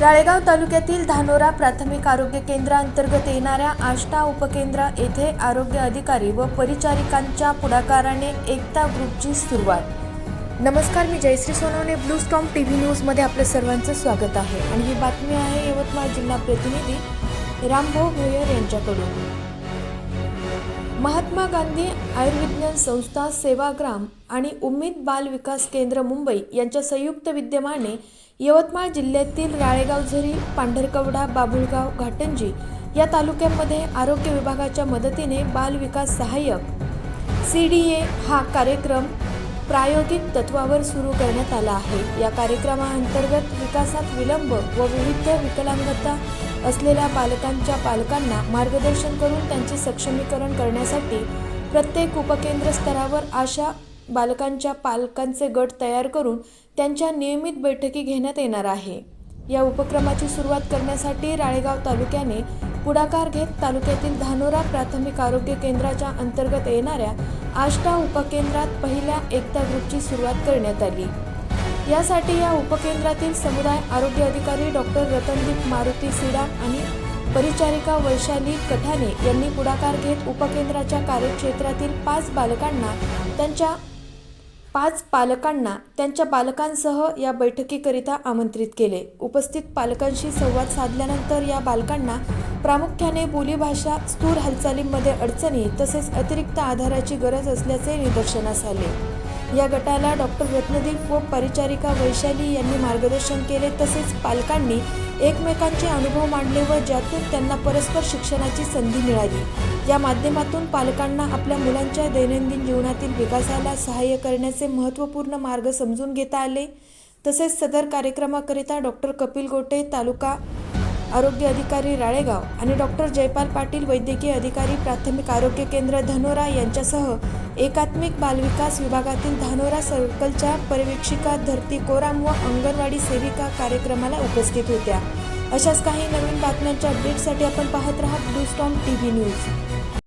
राळेगाव तालुक्यातील धानोरा प्राथमिक आरोग्य केंद्रांतर्गत येणाऱ्या आष्टा उपकेंद्र येथे आरोग्य अधिकारी व परिचारिकांच्या पुढाकाराने एकता ग्रुपची सुरुवात. नमस्कार मी Jayashree Sonawane blue storm T V न्यूजमध्ये आपलं सर्वांचं स्वागत आहे. आणि ही बातमी आहे यवतमाळ जिल्हा प्रतिनिधी रामभाऊ भोयर यांच्याकडून. महात्मा गांधी आयुर्विज्ञान संस्था सेवाग्राम आणि उम्मीद बाल विकास केंद्र मुंबई यांच्या संयुक्त विद्यमाने यवतमाळ जिल्ह्यातील राळेगाव झरी पांढरकवडा बाभुळगाव घाटंजी या तालुक्यांमध्ये आरोग्य विभागाच्या मदतीने बाल विकास सहाय्यक सी डी ए हा कार्यक्रम प्रायोगिक तत्वावर सुरू करण्यात आला आहे. या कार्यक्रमाअंतर्गत विकासात विलंब व विविध विकलांगता असलेल्या बालकांच्या पालकांना मार्गदर्शन करून त्यांचे सक्षमीकरण करण्यासाठी प्रत्येक उपकेंद्र स्तरावर अशा बालकांच्या पालकांचे गट तयार करून त्यांच्या नियमित बैठकी घेण्यात येणार आहे. या उपक्रमाची सुरुवात करण्यासाठी राळेगाव तालुक्याने पुढाकार घेत तालुक्यातील धानोरा प्राथमिक आरोग्य केंद्राच्या अंतर्गत येणाऱ्या आष्टा उपकेंद्रात पहिल्या एकता ग्रुपची सुरुवात करण्यात आली. यासाठी या उपकेंद्रातील समुदाय आरोग्य अधिकारी डॉक्टर रतनदीप मारुती सिडाम आणि परिचारिका वैशाली कठाने यांनी पुढाकार घेत उपकेंद्राच्या कार्यक्षेत्रातील पाच बालकांना त्यांच्या पाच पालकांना त्यांच्या बालकांसह या बैठकीकरिता आमंत्रित केले. उपस्थित पालकांशी संवाद साधल्यानंतर या बालकांना प्रामुख्याने बोलीभाषा स्थूल हालचालींमध्ये अडचणी तसेच अतिरिक्त आधाराची गरज असल्याचे निदर्शनास आले. या गटाला डॉक्टर रत्नदीप व परिचारिका वैशाली यांनी मार्गदर्शन केले. तसेच पालकांनी एकमेकांचे अनुभव मांडले व ज्यातून त्यांना परस्पर शिक्षणाची संधी मिळाली. या माध्यमातून पालकांना आपल्या मुलांच्या दैनंदिन जीवनातील विकासाला सहाय्य करण्याचे महत्त्वपूर्ण मार्ग समजून घेता आले. तसेच सदर कार्यक्रमाकरिता डॉक्टर कपिल गोटे तालुका आरोग्य अधिकारी राळेगाव आणि डॉक्टर जयपाल पाटील वैद्यकीय अधिकारी प्राथमिक आरोग्य केंद्र धनोरा यांच्यासह एकात्मिक बालविकास विभागातील धानोरा सर्कलच्या पर्यवेक्षिका धरती कोराम व अंगणवाडी सेविका कार्यक्रमाला उपस्थित होत्या. अशाच काही नवीन बातम्यांच्या अपडेटसाठी आपण पाहत राहा blue storm T V news